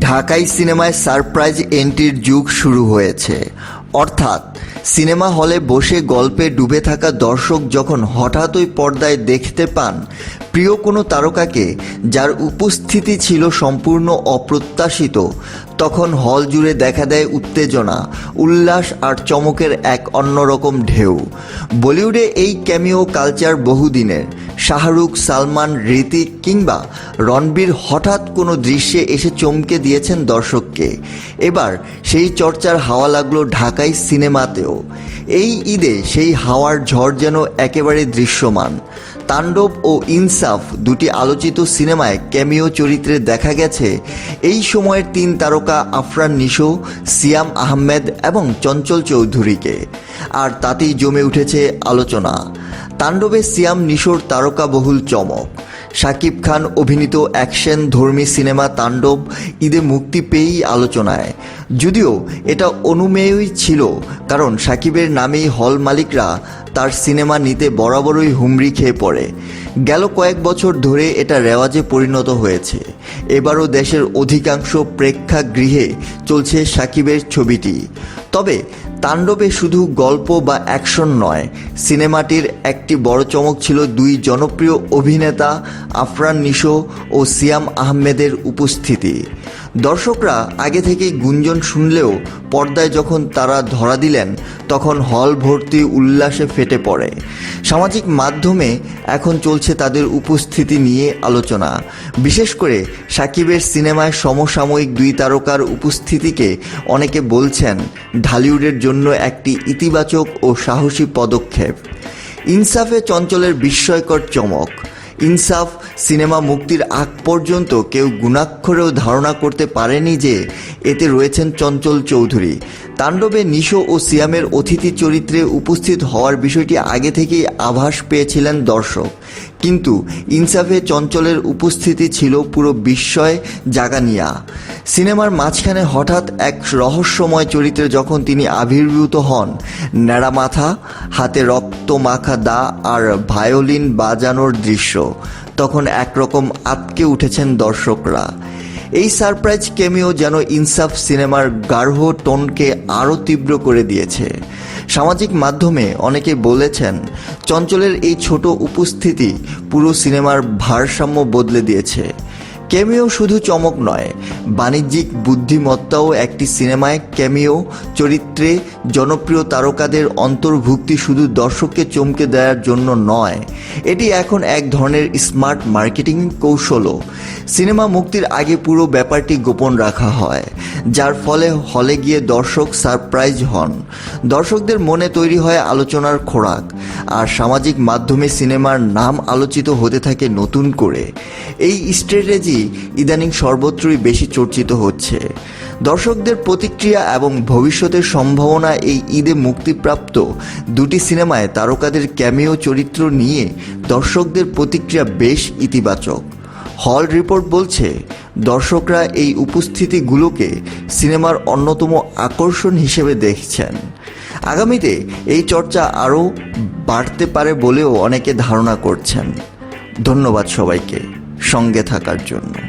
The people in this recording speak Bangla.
ঢাকাই সিনেমায় সারপ্রাইজ এন্ট্রির যুগ শুরু হয়েছে। অর্থাৎ, সিনেমা হলে বসে গল্পে ডুবে থাকা দর্শক যখন হঠাৎই পর্দায় দেখতে পান প্রিয় কোনো তারকাকে যার উপস্থিতি ছিল সম্পূর্ণ অপ্রত্যাশিত, তখন হল জুড়ে দেখা দেয় উত্তেজনা, উল্লাস আর চমকের এক অন্যরকম ঢেউ। বলিউডে এই ক্যামিও কালচার বহুদিনের। শাহরুখ, সালমান ঋতিক কিংবা রণবীর হঠাৎ কোনো দৃশ্যে এসে চমকে দিয়েছেন দর্শককে। এবার সেই চর্চার হাওয়া লাগল ঢাকাই সিনেমাতেও। এই ঈদে সেই হাওয়ার ঝড় যেন একেবারে দৃশ্যমান। তাণ্ডব ও ইনসাফ দুটি আলোচিত সিনেমায় ক্যামিও চরিত্রে দেখা গেছে। এই সময়ের তিন তারকা আফরান নিশো, সিয়াম আহমেদ এবং চঞ্চল চৌধুরীকে। আর তাতেই জমে উঠেছে আলোচনা। তাণ্ডবে সিয়াম নিশোর তারকাবহুল চমক। শাকিব খান অভিনীত অ্যাকশন ধর্মী সিনেমা তাণ্ডব ঈদে মুক্তি পেয়েই আলোচনায়। যদিও এটা অনুমেয়ই ছিল, কারণ সাকিবের নামেই হল মালিকরা তার সিনেমা নিতে বরাবরই হুমড়ি খেয়ে পড়ে। গেল কয়েক বছর ধরে এটা রেওয়াজে পরিণত হয়েছে। এবারও দেশের অধিকাংশ প্রেক্ষাগৃহে চলছে সাকিবের ছবিটি। তবে তাণ্ডবে শুধু গল্প বা অ্যাকশন নয়, সিনেমাটির একটি বড় চমক ছিল দুই জনপ্রিয় অভিনেতা আফরান নিশো ও সিয়াম আহমেদের উপস্থিতি। দর্শকরা আগে থেকেই গুঞ্জন শুনলেও পর্দায় যখন তারা ধরা দিলেন, তখন হল ভর্তি উল্লাসে ফেটে পড়ে। সামাজিক মাধ্যমে এখন চলছে তাদের উপস্থিতি নিয়ে আলোচনা। বিশেষ করে সাকিবের সিনেমায় সমসাময়িক দুই তারকার উপস্থিতিকে অনেকে বলছেন, ঢালিউডের জন্য একটি ইতিবাচক ও সাহসী পদক্ষেপ। ইনসাফে চঞ্চলের বিস্ময়কর চমক। ইনসাফ সিনেমা মুক্তির আগ পর্যন্ত কেউ গুণাক্ষরেও ধারণা করতে পারেনি যে এতে রয়েছেন চঞ্চল চৌধুরী। তাণ্ডবে নিশো ও সিয়ামের অতিথি চরিত্রে উপস্থিত হওয়ার বিষয়টি আগে থেকেই আভাস পেয়েছিলেন দর্শক। কিন্তু ইনসাফে চঞ্চলের উপস্থিতি ছিল পুরো বিস্ময় জাগানিয়া। সিনেমার মাঝখানে হঠাৎ এক রহস্যময় চরিত্রে যখন তিনি আবির্ভূত হন ন্যাড়া মাথা হাতে রক্ত মাখা দা আর ভায়োলিন বাজানোর দৃশ্য, তখন একরকম আটকে উঠেছেন দর্শকরা। এই সারপ্রাইজ কেমিও যেন ইনসাফ সিনেমার গার্হ টোনকে আরও তীব্র করে দিয়েছে। সামাজিক মাধ্যমে অনেকে বলেছেন, চঞ্চলের এই ছোট উপস্থিতি পুরো সিনেমার ভারসাম্য বদলে দিয়েছে। ক্যামিও শুধু চমক নয়, বাণিজ্যিক বুদ্ধিমত্তাও একটি সিনেমায় ক্যামিও চরিত্রে জনপ্রিয় তারকাদের অন্তর্ভুক্তি শুধু দর্শককে চমকে দেওয়ার জন্য নয়, এটি এখন এক ধরনের স্মার্ট মার্কেটিং কৌশলও। সিনেমা মুক্তির আগে পুরো ব্যাপারটি গোপন রাখা হয়, যার ফলে হলে গিয়ে দর্শক সারপ্রাইজ হন। দর্শকদের মনে তৈরি হয় আলোচনার খোরাক, আর সামাজিক মাধ্যমে সিনেমার নাম আলোচিত হতে থাকে নতুন করে। এই স্ট্র্যাটেজি ইদানিং সর্বত্রই বেশি চর্চিত হচ্ছে। দর্শকদের প্রতিক্রিয়া এবং ভবিষ্যতের সম্ভাবনা এই ঈদে মুক্তিপ্রাপ্ত দুটি সিনেমায় তারকাদের ক্যামিও চরিত্র নিয়ে দর্শকদের প্রতিক্রিয়া বেশ ইতিবাচক। হল রিপোর্ট বলছে, দর্শকরা এই উপস্থিতিগুলোকে সিনেমার অন্যতম আকর্ষণ হিসেবে দেখছেন। আগামীতে এই চর্চা আরও বাড়তে পারে বলেও অনেকে ধারণা করছেন। ধন্যবাদ সবাইকে। সঙ্গে থাকার জন্য।